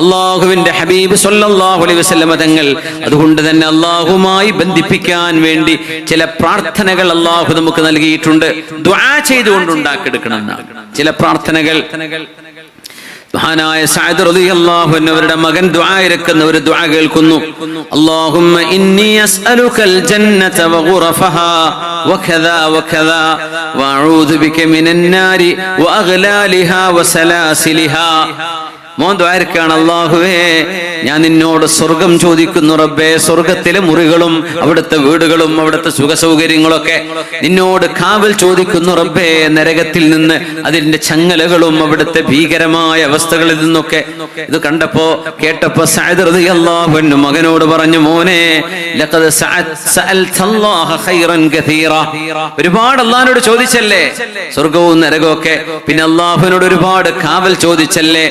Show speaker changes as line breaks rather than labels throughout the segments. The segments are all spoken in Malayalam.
അള്ളാഹുവിന്റെ ഹബീബ് സല്ലല്ലാഹു അലൈഹി വസല്ലമ തങ്ങൾ അതുകൊണ്ട് തന്നെ അള്ളാഹുമായി ബന്ധിപ്പിക്കാൻ വേണ്ടി ചില പ്രാർത്ഥനകൾ അള്ളാഹു നമുക്ക് നൽകിയിട്ടുണ്ട്. ദുആ ചെയ്തുകൊണ്ട് ഉണ്ടാക്കിയെടുക്കണം ചില പ്രാർത്ഥനകൾ. മഹാനായ സഅദ് റളിയല്ലാഹു അൻഹു അവരുടെ മകൻ ദുആ ഇരക്കുന്ന ഒരു ദുആ കേൾക്കുന്നു. അല്ലാഹുമ്മ ഇന്നി അസ്അലുകൽ ജന്നത വഗുറഫഹാ വകദാ വകദാ വഅഊദു ബിക മിനൻ നാരി വഅഗ്ലാലിഹാ മോൻ ദ്വാരക്കാണ് അള്ളാഹുവേ ഞാൻ നിന്നോട് സ്വർഗം ചോദിക്കുന്നു റബ്ബേ. സ്വർഗത്തിലെ മുറികളും അവിടുത്തെ വീടുകളും അവിടുത്തെ സുഖ സൗകര്യങ്ങളൊക്കെ നിന്നോട് കാവൽ ചോദിക്കുന്നു റബ്ബേ. നരകത്തിൽ നിന്ന് അതിന്റെ ചങ്ങലകളും അവിടുത്തെ ഭീകരമായ അവസ്ഥകളിൽ നിന്നൊക്കെ ഇത് കണ്ടപ്പോ കേട്ടപ്പോ റളിയല്ലാഹു അൻഹു മകനോട് പറഞ്ഞു മോനെ ഒരുപാട് അള്ളഹാനോട് ചോദിച്ചല്ലേ? സ്വർഗവും നരകവും ഒക്കെ. പിന്നെ അള്ളാഹുവിനോട് ഒരുപാട് കാവൽ ചോദിച്ചല്ലേ?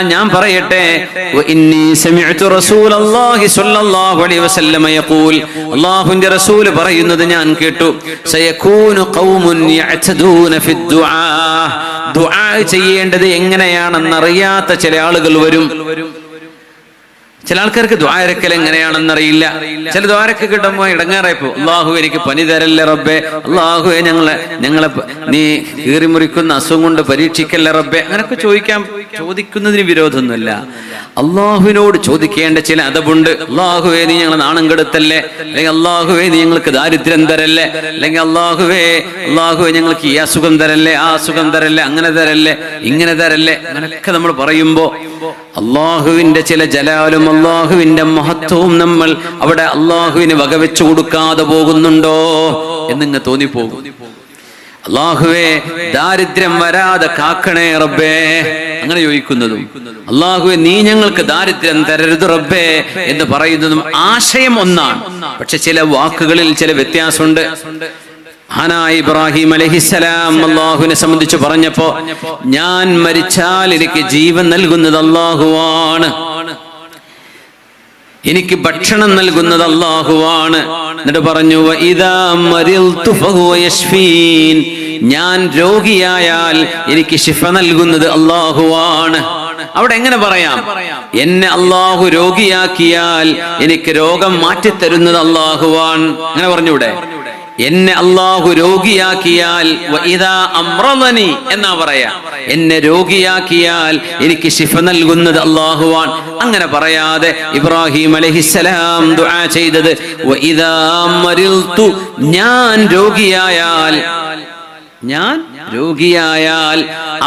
ഞാൻ പറയട്ടെ. അള്ളാഹുന്റെ റസൂൽ പറയുന്നത് ഞാൻ കേട്ടു. ചെയ്യേണ്ടത് എങ്ങനെയാണെന്നറിയാത്ത ചില ആളുകൾ വരും. ചില ആൾക്കാർക്ക് ദ്വാരക്കൽ എങ്ങനെയാണെന്നറിയില്ല. ചില ദ്വാരക്ക് കിട്ടുമ്പോ ഇടങ്ങാറായിപ്പോ. അള്ളാഹു എനിക്ക് പനി തരല്ലേ റബ്ബെ. അള്ളാഹുവെ ഞങ്ങളെ ഞങ്ങളെ നീ കീറിമുറിക്കുന്ന അസുഖം കൊണ്ട് പരീക്ഷിക്കല്ലേ റബ്ബെ. അങ്ങനൊക്കെ ചോദിക്കാൻ ചോദിക്കുന്നതിന് വിരോധമൊന്നുമില്ല. അള്ളാഹുവിനോട് ചോദിക്കേണ്ട ചില അതബുണ്ട് അള്ളാഹുവെ നീ ഞങ്ങളെ നാണം കെടുത്തല്ലേ? അല്ലെങ്കിൽ അള്ളാഹുവെ നീ ഞങ്ങൾക്ക് ദാരിദ്ര്യം തരല്ലേ? അല്ലെങ്കിൽ അള്ളാഹുവേ അള്ളാഹുവെ ഞങ്ങൾക്ക് ഈ അസുഖം തരല്ലേ? ആ അസുഖം തരല്ലേ? അങ്ങനെ തരല്ലേ? ഇങ്ങനെ തരല്ലേ? അങ്ങനെയൊക്കെ നമ്മൾ പറയുമ്പോ അള്ളാഹുവിന്റെ ചില ജലാലും അള്ളാഹുവിന്റെ മഹത്വവും നമ്മൾ അവിടെ അള്ളാഹുവിന് വകവെച്ചു കൊടുക്കാതെ പോകുന്നുണ്ടോ എന്നിങ്ങ് തോന്നിപ്പോകും. അള്ളാഹുവേ ദാരിദ്ര്യം വരാതെ കാക്കണേ റബ്ബേ അങ്ങനെ ചോദിക്കുന്നതും. അള്ളാഹുവെ നീ ഞങ്ങൾക്ക് ദാരിദ്ര്യം തരരുത് റബ്ബേ എന്ന് പറയുന്നതും ആശയം ഒന്നാണ്. പക്ഷെ ചില വാക്കുകളിൽ ചില വ്യത്യാസമുണ്ട്. മഹാനായ ഇബ്രാഹിം അലഹിസലാം അള്ളാഹുവിനെ സംബന്ധിച്ച് പറഞ്ഞപ്പോ ഞാൻ മരിച്ചാൽ എനിക്ക് ജീവൻ നൽകുന്നത് അള്ളാഹുവാണ്. എനിക്ക് ഭക്ഷണം നൽകുന്നത് അള്ളാഹുവാണ്. എന്നിട്ട് പറഞ്ഞു. ഞാൻ രോഗിയായാൽ എനിക്ക് ശിഫ നൽകുന്നത് അള്ളാഹുവാണ്. അവിടെ എങ്ങനെ പറയാം? എന്നെ അള്ളാഹു രോഗിയാക്കിയാൽ എനിക്ക് രോഗം മാറ്റിത്തരുന്നത് അള്ളാഹുവാൻ അങ്ങനെ പറഞ്ഞൂടെ എന്നെ അള്ളാഹു രോഗിയാക്കിയാൽ വഇദാ അമ്രളനി എന്നാ പറയാ. എന്നെ രോഗിയാക്കിയാൽ എനിക്ക് ശിഫ നൽകുന്നത് അള്ളാഹുവാൻ അങ്ങനെ പറയാതെ ഇബ്രാഹിം അലഹിസലാം ദുആ ചെയ്തത് ഞാൻ രോഗിയായാൽ ഞാൻ രോഗിയായാൽ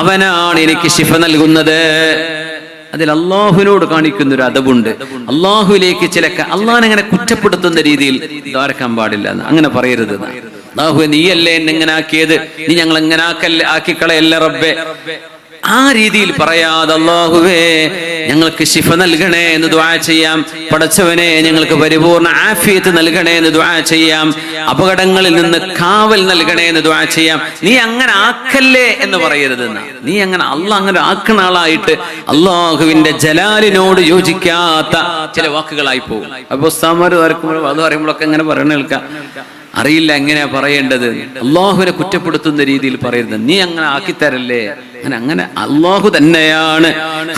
അവനാണ് എനിക്ക് ശിഫ നൽകുന്നത്. അതിൽ അള്ളാഹുവിനോട് കാണിക്കുന്ന ഒരു അതവുണ്ട്. അള്ളാഹുവിലേക്ക് ചില അള്ളാഹിനെ അങ്ങനെ കുറ്റപ്പെടുത്തുന്ന രീതിയിൽ ദ്വാരക്കാൻ പാടില്ല അങ്ങനെ പറയരുത്. അള്ളാഹു നീയല്ലേ എന്നെ എങ്ങനെ ആക്കിയത്? നീ ഞങ്ങൾ എങ്ങനെ ആക്കല്ലേ ആക്കിക്കളയല്ലേ റബ്ബെ? ആ രീതിയിൽ പറയാതെ അള്ളാഹുവേ ഞങ്ങൾക്ക് ശിഫ നൽകണേ എന്ന് ദ്വാ ചെയ്യാം. പടച്ചവനെ ഞങ്ങൾക്ക് പരിപൂർണ ആഫിയത്ത് നൽകണേ എന്ന് ദ്വാ ചെയ്യാം. അപകടങ്ങളിൽ നിന്ന് കാവൽ നൽകണേ എന്ന് ദ്വാ ചെയ്യാം. നീ അങ്ങനെ ആക്കല്ലേ എന്ന് പറയരുത് നീ അങ്ങനെ അള്ളാഹ് അങ്ങനെ ആക്കണ ആളായിട്ട് അള്ളാഹുവിന്റെ ജലാലിനോട് യോജിക്കാത്ത ചില വാക്കുകളായി പോകും. അപ്പൊ ഉസ്താമാര് വരക്കുമ്പോഴും അത് പറയുമ്പോഴൊക്കെ എങ്ങനെ പറയണ കേൾക്കാം. അറിയില്ല എങ്ങനെയാ പറയേണ്ടത്. അള്ളാഹുവിനെ കുറ്റപ്പെടുത്തുന്ന രീതിയിൽ പറയരുത്. നീ അങ്ങനെ ആക്കിത്തരല്ലേ? അങ്ങനെ അങ്ങനെ അള്ളാഹു തന്നെയാണ്.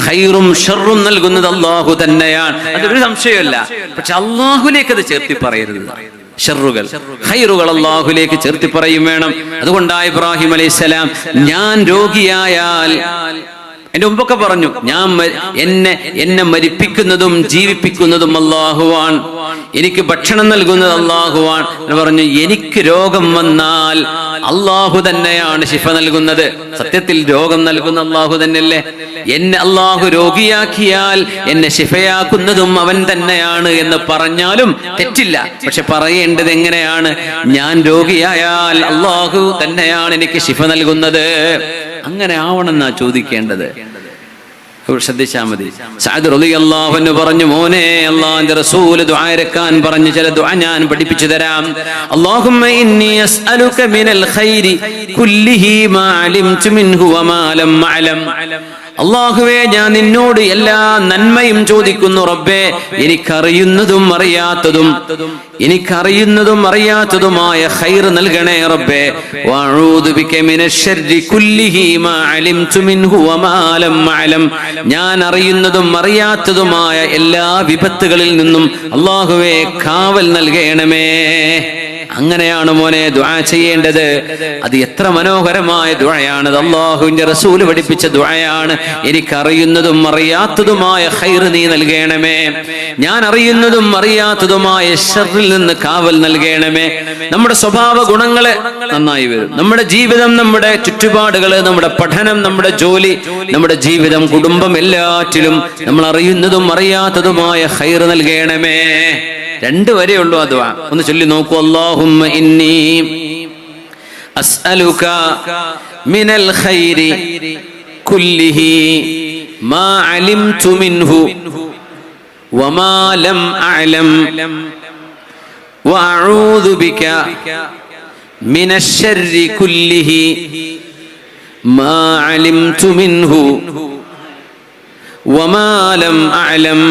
ഹൈറും ഷറും നൽകുന്നത് അള്ളാഹു തന്നെയാണ്. അതൊരു സംശയമല്ല. പക്ഷെ അള്ളാഹുലേക്ക് അത് ചേർത്തി പറയരുത്. ഷെറുകൾ ഹൈറുകൾ അള്ളാഹുലേക്ക് ചേർത്തി പറയും വേണം. അതുകൊണ്ടാ ഇബ്രാഹിം അലൈഹിസ്സലാം ഞാൻ രോഗിയായാൽ എന്റെ മുമ്പൊക്കെ പറഞ്ഞു ഞാൻ എന്നെ എന്നെ മരിപ്പിക്കുന്നതും ജീവിപ്പിക്കുന്നതും അള്ളാഹുവാൻ എനിക്ക് ഭക്ഷണം നൽകുന്നത് അള്ളാഹുവാൻ എന്ന് പറഞ്ഞു എനിക്ക് രോഗം വന്നാൽ അള്ളാഹു തന്നെയാണ് ശിഫ നൽകുന്നത്. സത്യത്തിൽ രോഗം നൽകുന്ന അള്ളാഹു തന്നെയല്ലേ? എന്നെ അള്ളാഹു രോഗിയാക്കിയാൽ എന്നെ ശിഫയാക്കുന്നതും അവൻ തന്നെയാണ് എന്ന് പറഞ്ഞാലും തെറ്റില്ല. പക്ഷെ പറയേണ്ടത് എങ്ങനെയാണ്? ഞാൻ രോഗിയായാൽ അള്ളാഹു തന്നെയാണ് എനിക്ക് ശിഫ നൽകുന്നത്. അങ്ങനെ ആവണമെന്നാ ചോദിക്കേണ്ടത്? ശ്രദ്ധിച്ചാൽ ശ്രദ്ധിച്ചാ മതി. സഅദ് റളിയല്ലാഹു അൻഹു പറഞ്ഞു മോനെ അല്ലാഹുവിന്റെ റസൂൽ ദുആയിരക്കാൻ പറഞ്ഞു ചില ദുആ ഞാൻ പഠിപ്പിച്ചു തരാം. അല്ലാഹുമ്മ ഇന്നി അസ്അലുക മിനൽ ഖൈരി കുല്ലിഹി മാ അലിംതു മിൻഹു വമാ ലം അഅലം. അള്ളാഹുവേ ഞാൻ നിന്നോട് എല്ലാ നന്മയും ചോദിക്കുന്നു റബ്ബേ. എനിക്കറിയുന്നതും അറിയാത്തതും എനിക്കറിയുന്നതും അറിയാത്തതുമായ ഹൈർ നൽകണേ റബ്ബേ. ഞാൻ അറിയുന്നതും അറിയാത്തതുമായ എല്ലാ വിപത്തുകളിൽ നിന്നും അള്ളാഹുവേ കാവൽ നൽകണമേ. അങ്ങനെയാണ് മോനെ ദുആ ചെയ്യേണ്ടത്. അത് എത്ര മനോഹരമായ അത് അള്ളാഹുവിന്റെ റസൂൽ പഠിപ്പിച്ച ദുആയാണ്. എനിക്കറിയുന്നതും അറിയാത്തതുമായ ഹൈർ നീ നൽകണമേ. ഞാൻ അറിയുന്നതും അറിയാത്തതുമായ ഷറിൽ നിന്ന് കാവൽ നൽകണമേ. നമ്മുടെ സ്വഭാവ ഗുണങ്ങളെ നന്നായി വരും. നമ്മുടെ ജീവിതം നമ്മുടെ ചുറ്റുപാടുകൾ നമ്മുടെ പഠനം നമ്മുടെ ജോലി നമ്മുടെ ജീവിതം കുടുംബം എല്ലാറ്റിലും നമ്മൾ അറിയുന്നതും അറിയാത്തതുമായ ഹൈർ നൽകണമേ. രണ്ട് വരെ ഉള്ളൂ അത് ഒന്ന് ചൊല്ലി നോക്കൂ. അല്ലാഹുമ്മ ഇന്നി അസ്അലുക മിനൽ ഖൈരി കുല്ലിഹി മാ അലിംതു മിൻഹു വമാ ലം അഅലം വഅഊദു ബിക ശർരി കുല്ലിഹി മാ അലിംതു മിൻഹു വമാ ലം അഅലം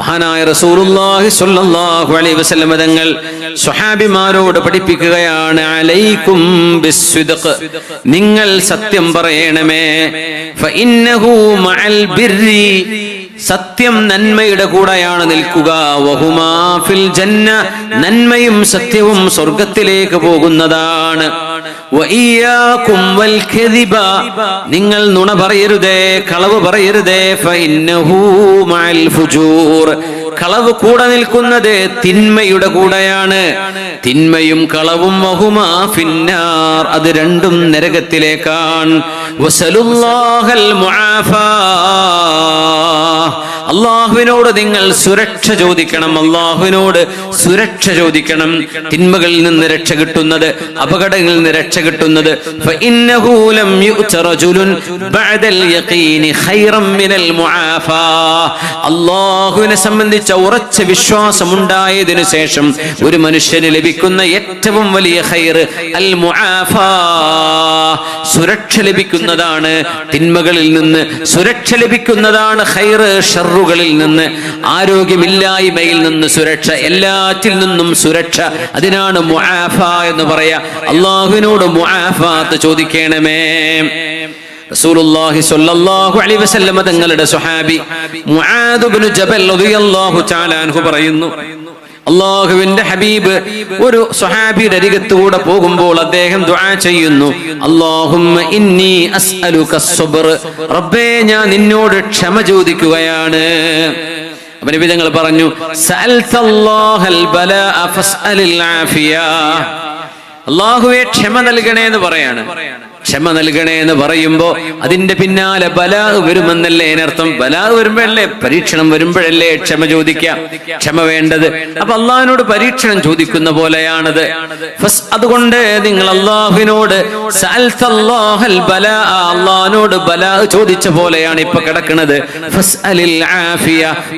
മഹാനായ റസൂലുള്ളാഹി സ്വല്ലല്ലാഹു അലൈഹി വസല്ലം തങ്ങൾ സ്വഹാബിമാരോട് പഠിപ്പിക്കുകയാണ് അലൈക്കും ബിസ്സിദ്ഖ്. നിങ്ങൾ സത്യം പറയണമേ. ഫഇന്നഹു മഅൽ ബിർരി. സത്യം നന്മയുടെ കൂടെയാണ് നിൽക്കുക. വഹുമാഫിൽ ജന്ന നന്മയും സത്യവും സ്വർഗത്തിലേക്ക് പോകുന്നതാണ്. നിങ്ങൾ നുണ പറയരുതേ കളവ് പറയരുതേ ഫഇന്നഹു മൽ ഫുജൂർ. കളവ് കൂടെ നിൽക്കുന്നത് തിന്മയുടെ കൂടെയാണ്. തിന്മയും കളവും മഹുമാ ഫിന്നാർ അത് രണ്ടും നരകത്തിലേക്കാണ്. അള്ളാഹുവിനോട് നിങ്ങൾ സുരക്ഷ ചോദിക്കണം. അള്ളാഹുവിനോട് സുരക്ഷ ചോദിക്കണം. തിന്മകളിൽ നിന്ന് രക്ഷ കിട്ടുന്നത് അപകടങ്ങളിൽ നിന്ന് രക്ഷ കിട്ടുന്നത്. അള്ളാഹുവിനെ സംബന്ധിച്ച് ഉറച്ച വിശ്വാസം വിശ്വാസമുണ്ടായതിനു ശേഷം ഒരു മനുഷ്യന് ലഭിക്കുന്ന ഏറ്റവും വലിയ ഹൈർ അൽ സുരക്ഷ ലഭിക്കുന്നതാണ്. തിന്മകളിൽ നിന്ന് സുരക്ഷ ലഭിക്കുന്നതാണ് ഹൈർ ഷറുകളിൽ നിന്ന്. ആരോഗ്യമില്ലായ്മയിൽ നിന്ന് സുരക്ഷ എല്ലാറ്റിൽ നിന്നും സുരക്ഷ. അതിനാണ് മുആഫ എന്ന് പറയാ. അള്ളാഹുവിനോട് മുആഫാത്ത് ചോദിക്കണമേ. റസൂലുള്ളാഹി സ്വല്ലല്ലാഹു അലൈഹി വസല്ലമ തങ്ങളുടെ സ്വഹാബി മുആദ് ഇബ്നു ജബൽ തആല അൻഹു പറയുന്നു. അള്ളാഹുവിന്റെ ഹബീബ് ഒരു സ്വഹാബിയുടെ അരികത്തുകൂടെ പോകുമ്പോൾ അദ്ദേഹം ദുആ ചെയ്യുന്നു. അല്ലാഹുമ്മ ഇന്നി റബ്ബേ ഞാൻ നിന്നോട് ക്ഷമ ചോദിക്കുകയാണ്. അവന് വിധങ്ങൾ പറഞ്ഞു അള്ളാഹുവെ ക്ഷമ നൽകണേ എന്ന് പറയാണ്. ക്ഷമ നൽകണേ എന്ന് പറയുമ്പോ അതിന്റെ പിന്നാലെ ബലാ വരുമെന്നല്ലേ അതിനർത്ഥം. ബലാ വരുമ്പോഴല്ലേ പരീക്ഷണം വരുമ്പോഴല്ലേ ക്ഷമ ചോദിക്കാം. ക്ഷമ വേണ്ടത്. അപ്പൊ അള്ളാഹിനോട് പരീക്ഷണം ചോദിക്കുന്ന പോലെയാണത്. അതുകൊണ്ട് നിങ്ങൾ അള്ളാഹുവിനോട് അള്ളാഹിനോട് ബലാ ചോദിച്ച പോലെയാണ് ഇപ്പൊ കിടക്കുന്നത്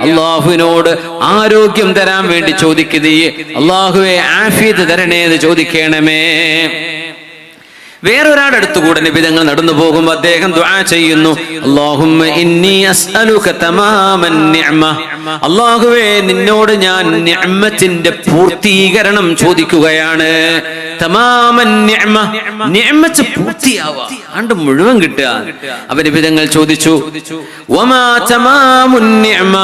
അള്ളാഹുവിനോട് ആരോഗ്യം തരാൻ വേണ്ടി ചോദിക്കുകയെ അള്ളാഹുവെ ആഫിയത്ത് തരണേ എന്ന് ചോദിക്കണമേ. വേറൊരാളുടെ അടുത്തുകൂടെ നിബിധങ്ങൾ നടന്നു പോകുമ്പോൾ അദ്ദേഹം ദുആ ചെയ്യുന്നു. അല്ലാഹുമ്മ ഇന്നി അസ്അലുക തമാമൻ നിഅമ. അല്ലാഹുവേ നിന്നോട് ഞാൻ നിഅമത്തിന്റെ പൂർത്തീകരണം ചോദിക്കുകയാണ്. തമാമൻ നിഅമ. നിഅമത്ത് പൂർത്തിയാവുക ആണ്ട് മുഴുവൻ കിട്ടുക. അവന് വിധങ്ങൾ ചോദിച്ചു വമാ തമാമുൻ നിഅമ?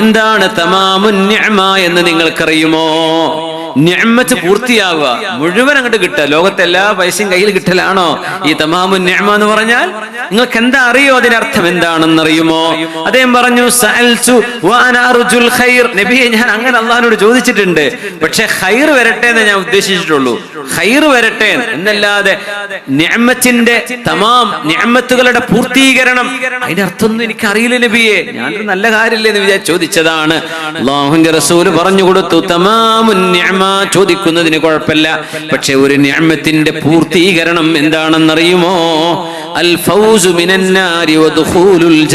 എന്താണ് തമാമുൻ നിഅമ എന്ന് നിങ്ങൾക്കറിയുമോ? നിഅമത്ത് പൂർത്തിയാവുക. മുഴുവൻ അങ്ങോട്ട് കിട്ടുക. ലോകത്തെ എല്ലാ പൈസയും കയ്യിൽ കിട്ടലാണോ? ഈ തമാമു നിഅമ എന്ന് പറഞ്ഞാൽ നിങ്ങൾക്ക് എന്താ അറിയോ? അതിനർത്ഥം എന്താണെന്ന് അറിയുമോ അദ്ദേഹം പറഞ്ഞു നബിയെ ഞാൻ അങ്ങനെ അള്ളാഹിനോട് ചോദിച്ചിട്ടുണ്ട്. പക്ഷെ ഖൈർ വരട്ടെ എന്ന് ഞാൻ ഉദ്ദേശിച്ചിട്ടുള്ളൂ. ഖൈർ വരട്ടെ എന്നല്ലാതെ നിഅമത്തിന്റെ തമാം നിഅമത്തുകളുടെ പൂർത്തീകരണം. അതിന്റെ അർത്ഥമൊന്നും എനിക്ക് അറിയില്ല നബിയെ. ഞാനൊരു നല്ല കാര്യമില്ലേ എന്ന് വിചാരിച്ചു ചോദിച്ചതാണ്. അള്ളാഹുന്റെ റസൂൽ പറഞ്ഞു കൊടുത്തു തമാമുൻ നിഅമ ചോദിക്കുന്നതിന് കുഴപ്പമില്ല. പക്ഷെ ഒരു നിഅമത്തിന്റെ പൂർത്തീകരണം എന്താണെന്നറിയുമോ? അൽ മിനന്നാരി വദുഖൂലുൽ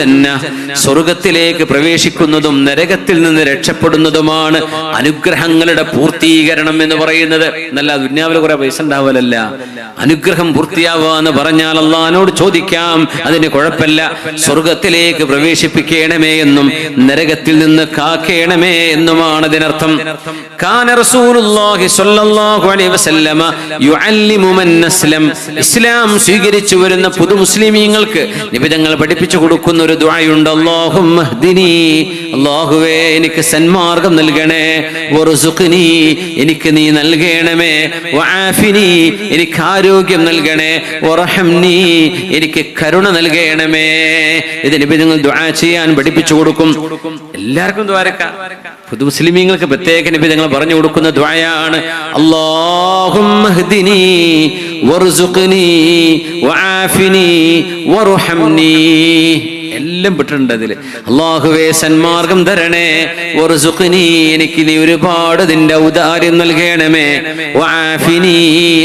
സ്വർഗത്തിലേക്ക് പ്രവേശിക്കുന്നതും നരകത്തിൽ നിന്ന് രക്ഷപ്പെടുന്നതുമാണ് അനുഗ്രഹങ്ങളുടെ പൂർത്തീകരണം എന്ന് പറയുന്നത്. നല്ല ദുന്യാവിൽ കുറെ പൈസ ഉണ്ടാവലല്ല. അനുഗ്രഹം പൂർത്തിയാവുക എന്ന് പറഞ്ഞാൽ അള്ളഹാനോട് ചോദിക്കാം. അതിന് കുഴപ്പമില്ല. സ്വർഗത്തിലേക്ക് പ്രവേശിപ്പിക്കണമേ എന്നും നരകത്തിൽ നിന്ന് കാക്കേണമേ എന്നുമാണ് അതിനർത്ഥം. ഇസ്ലാം സ്വീകരിച്ചു വരുന്ന പുതു മുസ്ലിമീങ്ങൾക്ക് നിബിധങ്ങൾ പഠിപ്പിച്ചു കൊടുക്കുന്ന ഒരു അല്ലാഹുമ്മ ഹ്ദിനി. അല്ലാഹുവേ എനിക്ക് സന്മാർഗം നൽകണേ. വറുസുഖ്നി. എനിക്ക് നീ നൽകണമേ. വാഫിനി എനിക്ക് ആരോഗ്യം നൽകണേ. വറഹംനി. എനിക്ക് കരുണ നൽകണമേ. ഇത് നിബിധങ്ങൾ ദ്വാ ചെയ്യാൻ പഠിപ്പിച്ചു കൊടുക്കും. എല്ലാവർക്കും ദ്വാരക്ക. പുതു മുസ്ലിമീങ്ങൾക്ക് പ്രത്യേക നിബിധങ്ങൾ പറഞ്ഞു കൊടുക്കുന്ന ദ്വായാണ് വർസുഖ്നി ওয়ারহামনি എല്ലാം പെട്ടിട്ടുണ്ട് അതിൽ. അള്ളാഹുവേ സന്മാർഗം തരണേ. എനിക്ക് നീ ഒരുപാട് നിന്റെ ഔദാര്യം നൽകണമേ.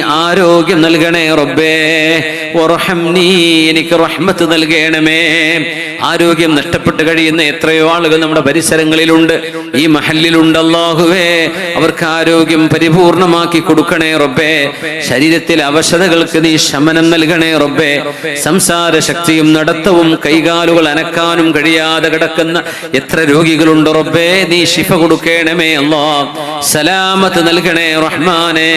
ആരോഗ്യം നൽകണേ റബ്ബേ. എനിക്ക് റഹ്മത്ത് നൽകണമേ. ആരോഗ്യം നഷ്ടപ്പെട്ട് കഴിയുന്ന എത്രയോ ആളുകൾ നമ്മുടെ പരിസരങ്ങളിലുണ്ട്. ഈ മഹലിലുണ്ട് അള്ളാഹുവേ. അവർക്ക് ആരോഗ്യം പരിപൂർണമാക്കി കൊടുക്കണേ റബ്ബേ. ശരീരത്തിലെ അവശതകൾക്ക് നീ ശമനം നൽകണേ റബ്ബേ. സംസാര ശക്തിയും നടത്തവും കൈകാലുകൾ അനക്കാനും കഴിയാതെ കിടക്കുന്ന എത്ര രോഗികളുണ്ട് റബ്ബേ നീ ശിഫ കൊടുക്കണമേ അല്ലാ സലാമത്ത് നൽകണേ റഹ്മാനേ.